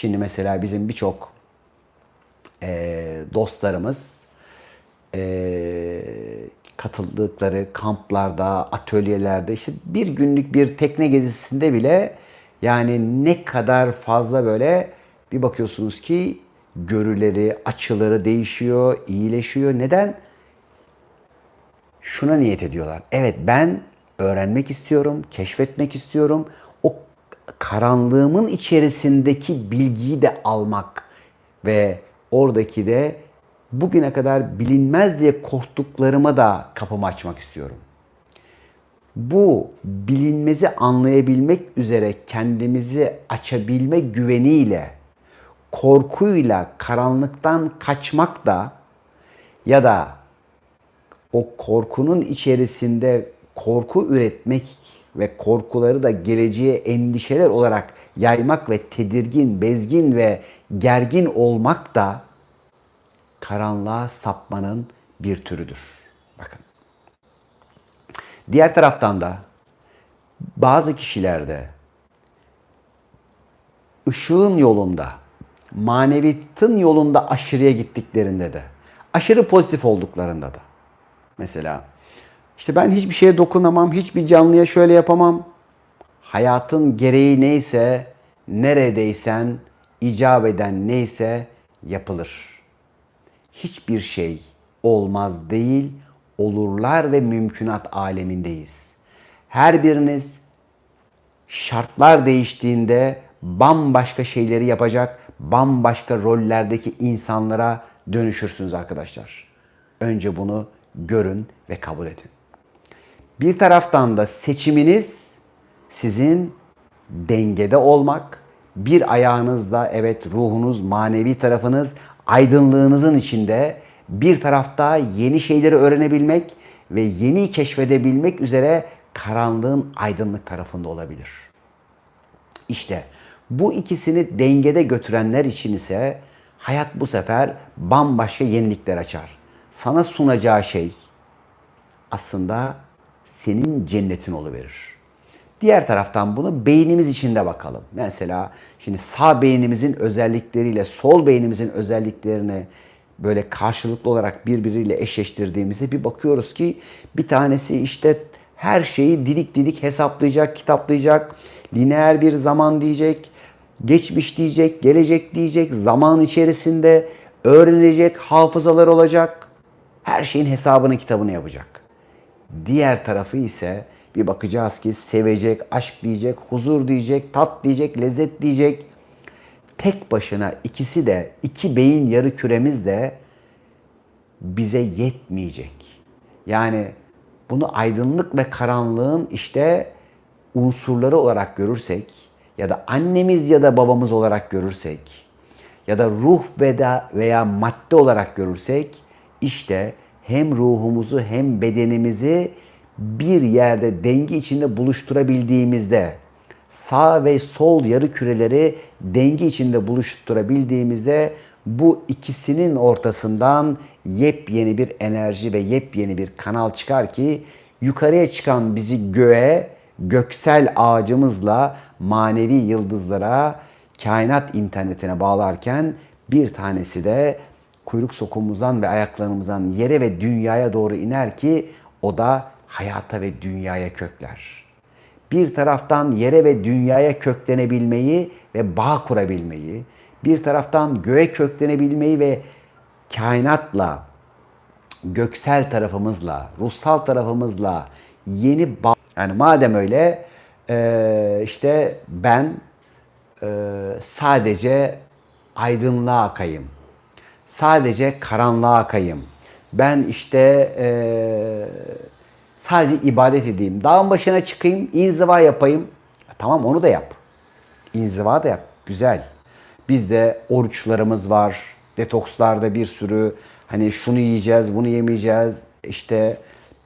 Şimdi mesela bizim birçok e, dostlarımız e, katıldıkları kamplarda, atölyelerde işte bir günlük bir tekne gezisinde bile yani ne kadar fazla böyle bir bakıyorsunuz ki görüleri, açıları değişiyor, iyileşiyor. Neden? Şuna niyet ediyorlar. Evet ben öğrenmek istiyorum, keşfetmek istiyorum. Karanlığımın içerisindeki bilgiyi de almak ve oradaki de bugüne kadar bilinmez diye korktuklarıma da kapımı açmak istiyorum. Bu bilinmezi anlayabilmek üzere kendimizi açabilme güveniyle, korkuyla karanlıktan kaçmak da ya da o korkunun içerisinde korku üretmek ve korkuları da geleceğe endişeler olarak yaymak ve tedirgin, bezgin ve gergin olmak da karanlığa sapmanın bir türüdür. Bakın. Diğer taraftan da bazı kişilerde ışığın yolunda, maneviyatın yolunda aşırıya gittiklerinde de, aşırı pozitif olduklarında da. Mesela işte ben hiçbir şeye dokunamam, hiçbir canlıya şöyle yapamam. Hayatın gereği neyse, neredeysen, icap eden neyse yapılır. Hiçbir şey olmaz değil, olurlar ve mümkünat alemindeyiz. Her biriniz şartlar değiştiğinde bambaşka şeyleri yapacak, bambaşka rollerdeki insanlara dönüşürsünüz arkadaşlar. Önce bunu görün ve kabul edin. Bir taraftan da seçiminiz sizin dengede olmak, bir ayağınızda evet ruhunuz, manevi tarafınız, aydınlığınızın içinde bir tarafta yeni şeyleri öğrenebilmek ve yeni keşfedebilmek üzere karanlığın aydınlık tarafında olabilir. İşte bu ikisini dengede götürenler için ise hayat bu sefer bambaşka yenilikler açar. Sana sunacağı şey aslında senin cennetin oluverir. Diğer taraftan bunu beynimiz içinde bakalım. Mesela şimdi sağ beynimizin özellikleriyle sol beynimizin özelliklerini böyle karşılıklı olarak birbiriyle eşleştirdiğimizde bir bakıyoruz ki bir tanesi işte her şeyi didik didik hesaplayacak, kitaplayacak, lineer bir zaman diyecek, geçmiş diyecek, gelecek diyecek, zaman içerisinde öğrenecek, hafızalar olacak. Her şeyin hesabını, kitabını yapacak. Diğer tarafı ise bir bakacağız ki sevecek, aşk diyecek, huzur diyecek, tat diyecek, lezzet diyecek. Tek başına ikisi de, iki beyin yarı küremiz de bize yetmeyecek. Yani bunu aydınlık ve karanlığın işte unsurları olarak görürsek ya da annemiz ya da babamız olarak görürsek ya da ruh veya madde olarak görürsek işte hem ruhumuzu hem bedenimizi bir yerde denge içinde buluşturabildiğimizde sağ ve sol yarı küreleri denge içinde buluşturabildiğimizde bu ikisinin ortasından yepyeni bir enerji ve yepyeni bir kanal çıkar ki yukarıya çıkan bizi göğe, göksel ağacımızla manevi yıldızlara, kainat internetine bağlarken bir tanesi de kuyruk sokumumuzdan ve ayaklarımızdan yere ve dünyaya doğru iner ki o da hayata ve dünyaya kökler. Bir taraftan yere ve dünyaya köklenebilmeyi ve bağ kurabilmeyi, bir taraftan göğe köklenebilmeyi ve kainatla, göksel tarafımızla, ruhsal tarafımızla yeni bağ... Yani madem öyle işte ben sadece aydınlığa akayım sadece karanlığa kayayım. Ben işte e, sadece ibadet edeyim. Dağın başına çıkayım, inziva yapayım. Tamam onu da yap. İnziva da yap. Güzel. Bizde oruçlarımız var. Detokslarda bir sürü hani şunu yiyeceğiz, bunu yemeyeceğiz. İşte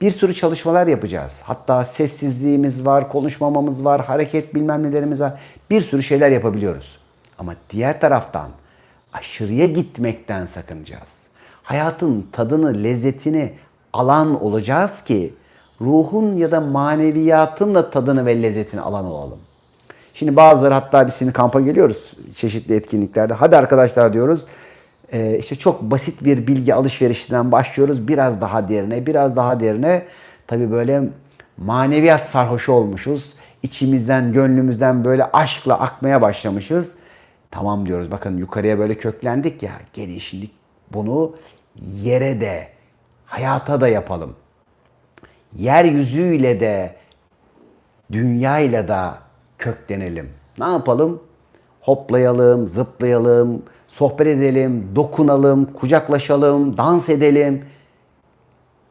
bir sürü çalışmalar yapacağız. Hatta sessizliğimiz var, konuşmamamız var, hareket bilmem nelerimiz var. Bir sürü şeyler yapabiliyoruz. Ama diğer taraftan aşırıya gitmekten sakınacağız. Hayatın tadını, lezzetini alan olacağız ki ruhun ya da maneviyatın da tadını ve lezzetini alan olalım. Şimdi bazıları hatta biz şimdi kampa geliyoruz çeşitli etkinliklerde. Hadi arkadaşlar diyoruz. Ee, işte çok basit bir bilgi alışverişinden başlıyoruz. Biraz daha derine, biraz daha derine. Tabii böyle maneviyat sarhoşu olmuşuz. İçimizden, gönlümüzden böyle aşkla akmaya başlamışız. Tamam diyoruz bakın yukarıya böyle köklendik ya. Gelin şimdi bunu yere de, hayata da yapalım. Yeryüzüyle de, dünyayla da köklenelim. Ne yapalım? Hoplayalım, zıplayalım, sohbet edelim, dokunalım, kucaklaşalım, dans edelim.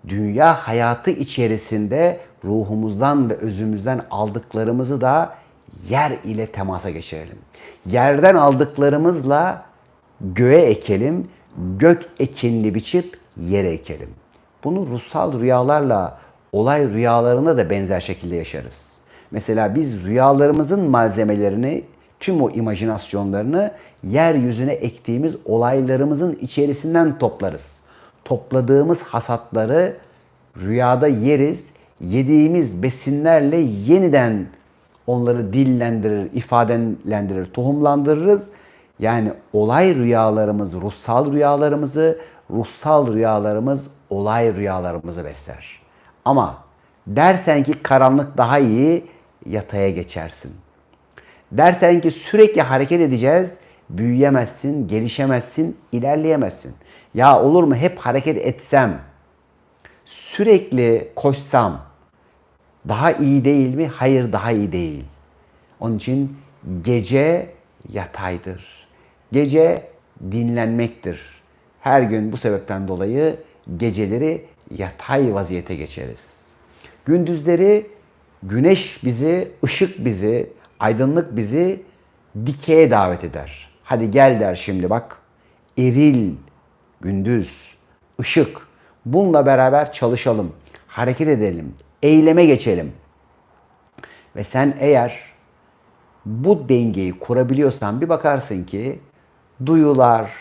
Dünya hayatı içerisinde ruhumuzdan ve özümüzden aldıklarımızı da yer ile temasa geçirelim. Yerden aldıklarımızla göğe ekelim, gök ekinli biçip yere ekelim. Bunu ruhsal rüyalarla olay rüyalarına da benzer şekilde yaşarız. Mesela biz rüyalarımızın malzemelerini, tüm o imajinasyonlarını yeryüzüne ektiğimiz olaylarımızın içerisinden toplarız. Topladığımız hasatları rüyada yeriz. Yediğimiz besinlerle yeniden onları dillendirir, ifadelendirir, tohumlandırırız. Yani olay rüyalarımız ruhsal rüyalarımızı, ruhsal rüyalarımız olay rüyalarımızı besler. Ama dersen ki karanlık daha iyi, yataya geçersin. Dersen ki sürekli hareket edeceğiz, büyüyemezsin, gelişemezsin, ilerleyemezsin. Ya olur mu hep hareket etsem, sürekli koşsam daha iyi değil mi? Hayır daha iyi değil. Onun için gece yataydır. Gece dinlenmektir. Her gün bu sebepten dolayı geceleri yatay vaziyete geçeriz. Gündüzleri güneş bizi, ışık bizi, aydınlık bizi dikeye davet eder. Hadi gel der şimdi bak. Eril, gündüz, ışık. Bununla beraber çalışalım, hareket edelim, eyleme geçelim. Ve sen eğer bu dengeyi kurabiliyorsan bir bakarsın ki duyular,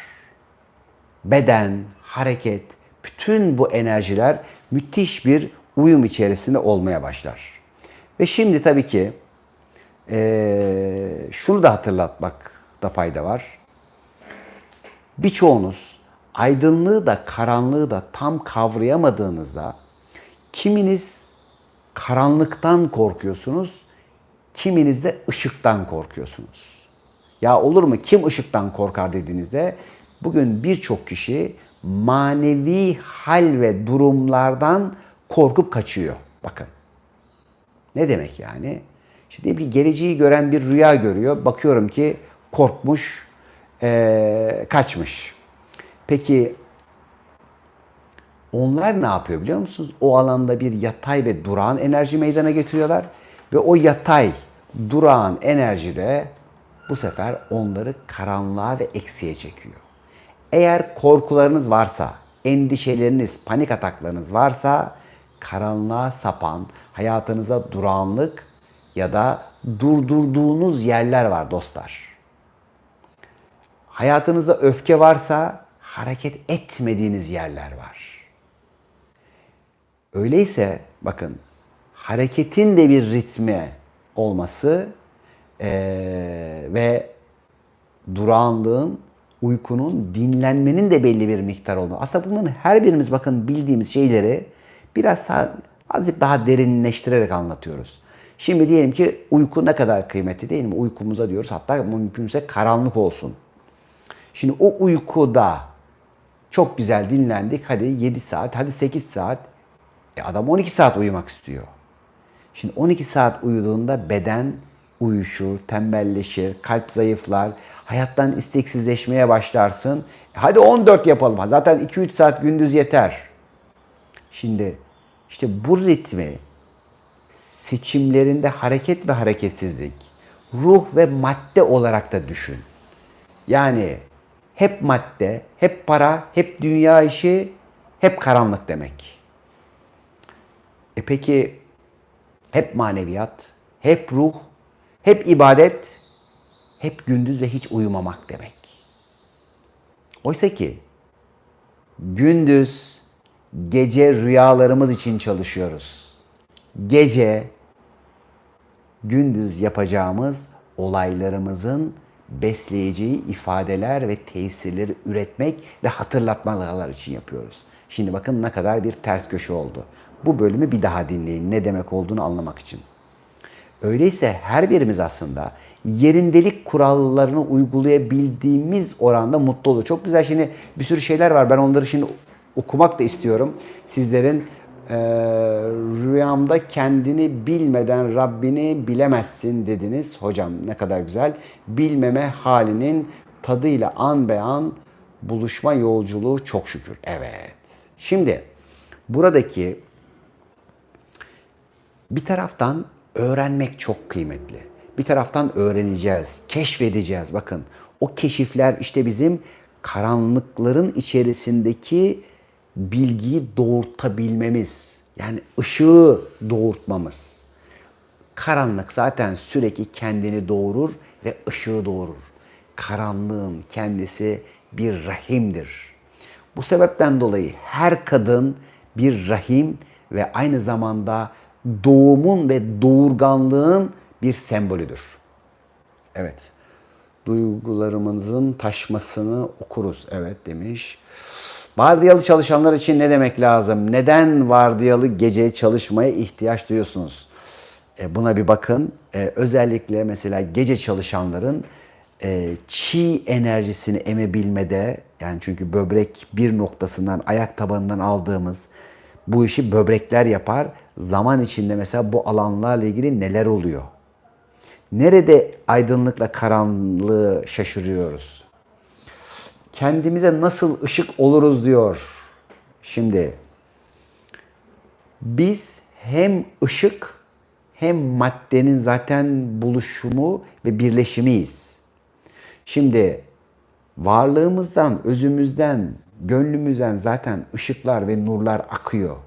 beden, hareket, bütün bu enerjiler müthiş bir uyum içerisinde olmaya başlar. Ve şimdi tabii ki eee, şunu da hatırlatmakta fayda var. Birçoğunuz aydınlığı da karanlığı da tam kavrayamadığınızda kiminiz karanlıktan korkuyorsunuz, kiminiz de ışıktan korkuyorsunuz. Ya olur mu kim ışıktan korkar dediğinizde bugün birçok kişi manevi hal ve durumlardan korkup kaçıyor. Bakın. Ne demek yani? Diyelim ki geleceği gören bir rüya görüyor. Bakıyorum ki korkmuş, eee, kaçmış. Peki onlar ne yapıyor biliyor musunuz? O alanda bir yatay ve durağan enerji meydana getiriyorlar. Ve o yatay, durağan enerji de bu sefer onları karanlığa ve eksiye çekiyor. Eğer korkularınız varsa, endişeleriniz, panik ataklarınız varsa karanlığa sapan, hayatınıza durağanlık ya da durdurduğunuz yerler var dostlar. Hayatınızda öfke varsa hareket etmediğiniz yerler var. Öyleyse bakın hareketin de bir ritmi olması eee, ve durağanlığın, uykunun, dinlenmenin de belli bir miktar olması. Aslında bunların her birimiz bakın bildiğimiz şeyleri biraz sa- azıcık daha derinleştirerek anlatıyoruz. Şimdi diyelim ki uyku ne kadar kıymetli değil mi? Uykumuza diyoruz hatta mümkünse karanlık olsun. Şimdi o uykuda çok güzel dinlendik. Hadi 7 saat, hadi 8 saat. E adam 12 saat uyumak istiyor. Şimdi 12 saat uyuduğunda beden uyuşur, tembelleşir, kalp zayıflar, hayattan isteksizleşmeye başlarsın. E hadi 14 yapalım. Zaten 2-3 saat gündüz yeter. Şimdi işte bu ritmi seçimlerinde hareket ve hareketsizlik, ruh ve madde olarak da düşün. Yani hep madde, hep para, hep dünya işi, hep karanlık demek. E peki hep maneviyat, hep ruh, hep ibadet, hep gündüz ve hiç uyumamak demek. Oysa ki gündüz gece rüyalarımız için çalışıyoruz. Gece gündüz yapacağımız olaylarımızın besleyeceği ifadeler ve tesirleri üretmek ve hatırlatmalar için yapıyoruz. Şimdi bakın ne kadar bir ters köşe oldu. Bu bölümü bir daha dinleyin ne demek olduğunu anlamak için. Öyleyse her birimiz aslında yerindelik kurallarını uygulayabildiğimiz oranda mutlu olur. Çok güzel şimdi bir sürü şeyler var. Ben onları şimdi okumak da istiyorum. Sizlerin e, rüyamda kendini bilmeden Rabbini bilemezsin dediniz. Hocam ne kadar güzel. Bilmeme halinin tadıyla an be an buluşma yolculuğu çok şükür. Evet. Şimdi buradaki bir taraftan öğrenmek çok kıymetli. Bir taraftan öğreneceğiz, keşfedeceğiz. Bakın o keşifler işte bizim karanlıkların içerisindeki bilgiyi doğurtabilmemiz. Yani ışığı doğurtmamız. Karanlık zaten sürekli kendini doğurur ve ışığı doğurur. Karanlığın kendisi bir rahimdir. Bu sebepten dolayı her kadın bir rahim ve aynı zamanda doğumun ve doğurganlığın bir sembolüdür. Evet. Duygularımızın taşmasını okuruz. Evet demiş. Vardiyalı çalışanlar için ne demek lazım? Neden vardiyalı gece çalışmaya ihtiyaç duyuyorsunuz? E, buna bir bakın. E, özellikle mesela gece çalışanların e, çiğ enerjisini emebilmede yani çünkü böbrek bir noktasından ayak tabanından aldığımız bu işi böbrekler yapar. Zaman içinde mesela bu alanlarla ilgili neler oluyor? Nerede aydınlıkla karanlığı şaşırıyoruz? Kendimize nasıl ışık oluruz diyor. Şimdi biz hem ışık hem maddenin zaten buluşumu ve birleşimiyiz. Şimdi varlığımızdan, özümüzden, gönlümüzden zaten ışıklar ve nurlar akıyor.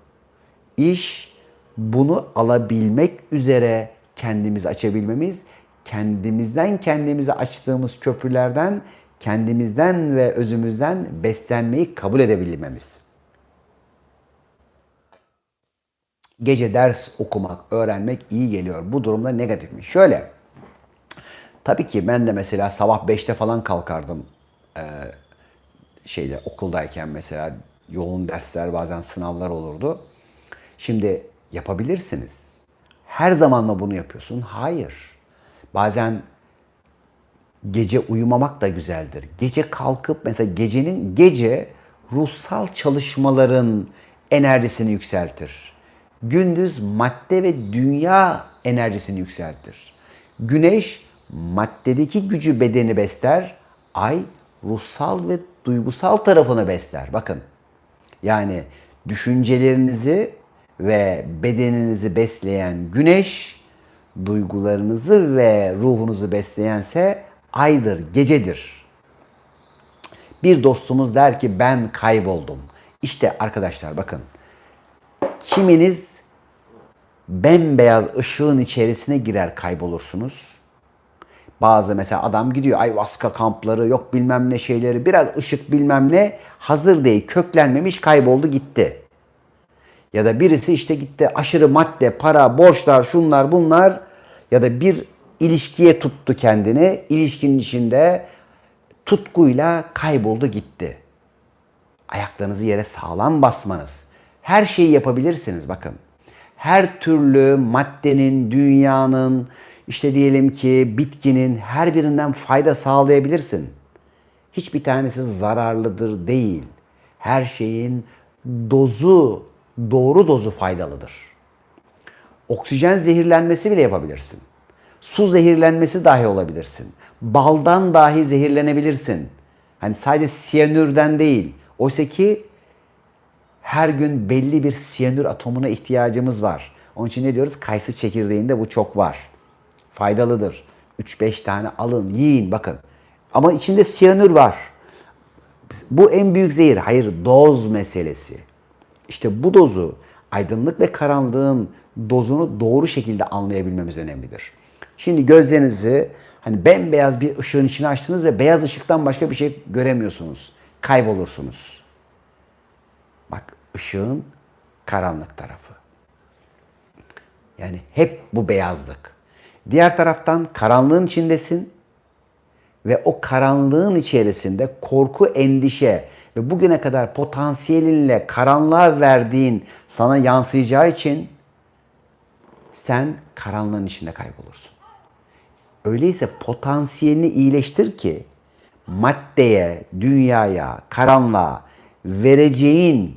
İş bunu alabilmek üzere kendimizi açabilmemiz, kendimizden kendimize açtığımız köprülerden, kendimizden ve özümüzden beslenmeyi kabul edebilmemiz. Gece ders okumak, öğrenmek iyi geliyor. Bu durumda negatif mi? Şöyle, tabii ki ben de mesela sabah 5'te falan kalkardım. Ee, şeyle okuldayken mesela yoğun dersler bazen sınavlar olurdu. Şimdi yapabilirsiniz. Her zaman mı bunu yapıyorsun? Hayır. Bazen gece uyumamak da güzeldir. Gece kalkıp mesela gecenin gece ruhsal çalışmaların enerjisini yükseltir. Gündüz madde ve dünya enerjisini yükseltir. Güneş maddedeki gücü bedeni besler. Ay ruhsal ve duygusal tarafını besler. Bakın. Yani düşüncelerinizi ve bedeninizi besleyen güneş, duygularınızı ve ruhunuzu besleyense aydır, gecedir. Bir dostumuz der ki ben kayboldum. İşte arkadaşlar bakın. Kiminiz bembeyaz ışığın içerisine girer kaybolursunuz. Bazı mesela adam gidiyor ayvaska kampları yok bilmem ne şeyleri biraz ışık bilmem ne hazır değil köklenmemiş kayboldu gitti. Ya da birisi işte gitti aşırı madde, para, borçlar, şunlar bunlar ya da bir ilişkiye tuttu kendini. İlişkinin içinde tutkuyla kayboldu gitti. Ayaklarınızı yere sağlam basmanız. Her şeyi yapabilirsiniz bakın. Her türlü maddenin, dünyanın, işte diyelim ki bitkinin her birinden fayda sağlayabilirsin. Hiçbir tanesi zararlıdır değil. Her şeyin dozu, doğru dozu faydalıdır. Oksijen zehirlenmesi bile yapabilirsin. Su zehirlenmesi dahi olabilirsin. Baldan dahi zehirlenebilirsin. Hani sadece siyanürden değil. Oysa ki her gün belli bir siyanür atomuna ihtiyacımız var. Onun için ne diyoruz? Kayısı çekirdeğinde bu çok var. Faydalıdır. 3-5 tane alın, yiyin bakın. Ama içinde siyanür var. Bu en büyük zehir. Hayır, doz meselesi. İşte bu dozu, aydınlık ve karanlığın dozunu doğru şekilde anlayabilmemiz önemlidir. Şimdi gözlerinizi hani bembeyaz bir ışığın içine açtınız ve beyaz ışıktan başka bir şey göremiyorsunuz. Kaybolursunuz. Bak ışığın karanlık tarafı. Yani hep bu beyazlık. Diğer taraftan karanlığın içindesin ve o karanlığın içerisinde korku, endişe ve bugüne kadar potansiyelinle karanlığa verdiğin sana yansıyacağı için sen karanlığın içinde kaybolursun. Öyleyse potansiyelini iyileştir ki maddeye, dünyaya, karanlığa vereceğin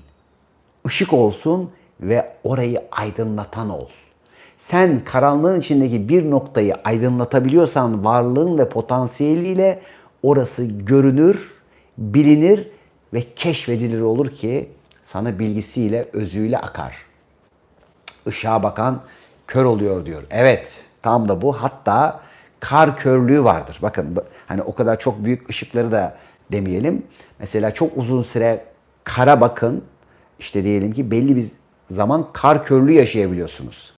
ışık olsun ve orayı aydınlatan ol. Sen karanlığın içindeki bir noktayı aydınlatabiliyorsan varlığın ve potansiyeliyle orası görünür, bilinir ve keşfedilir olur ki sana bilgisiyle, özüyle akar. Işığa bakan kör oluyor diyor. Evet, tam da bu. Hatta kar körlüğü vardır. Bakın hani o kadar çok büyük ışıkları da demeyelim. Mesela çok uzun süre kara bakın. İşte diyelim ki belli bir zaman kar körlüğü yaşayabiliyorsunuz.